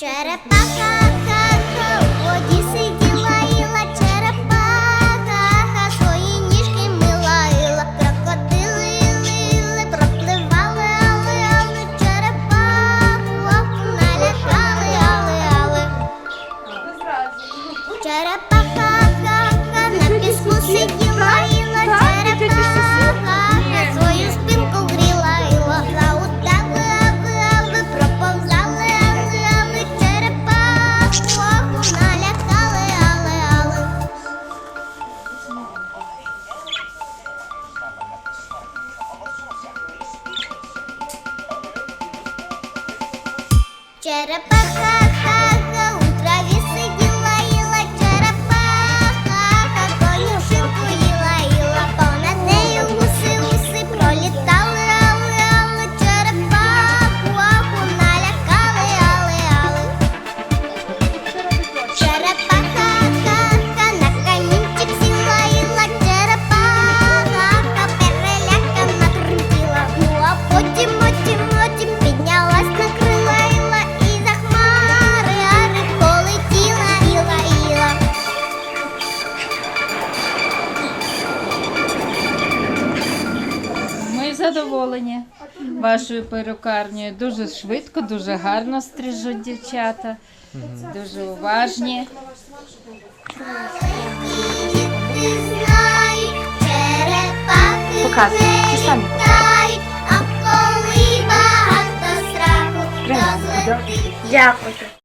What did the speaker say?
Черепаха в воді сиділа іла, черепаха свої ніжки мила іла, крокодили пропливали, але, але налякали, але, але. Черепаха на піску сиділа ಚರಪಕ задоволені вашою перукарнею. Дуже швидко, дуже гарно стрижуть дівчата, дуже уважні. Показуй, ти самі Дякую.